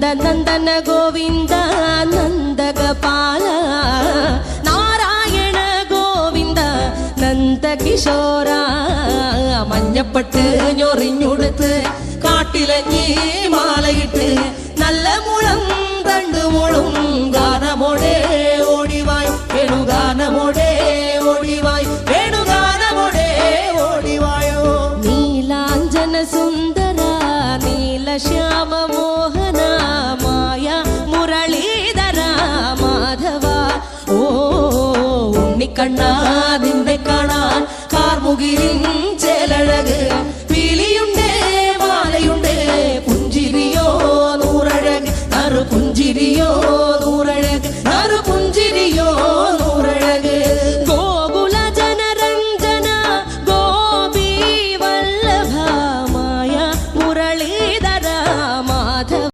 നന്ദനന്ദന ഗോവിന്ദ നന്ദഗപാല നാരായണ ഗോവിന്ദ നന്ദകിശോര മഞ്ഞപ്പെട്ട് ഞൊറിഞ്ഞുടുത്ത് കാട്ടിലഞ്ഞി മാലയിട്ട് നല്ല മുളം തണ്ടു മുളും ഗാനമോടെ ഓടിവായ് വേണുഗാനമോടെ ഓടിവായ് വേണുഗാനമോടെ ഓടിവായോ. നീലാഞ്ജന സുന്ദര നീലശ്യാമ മാധവ. ഓ ഉണ്ണിക്കണ്ണാ നിന്നെ കാണാൻ കാർമുകിലിൻ ചേലഴക്.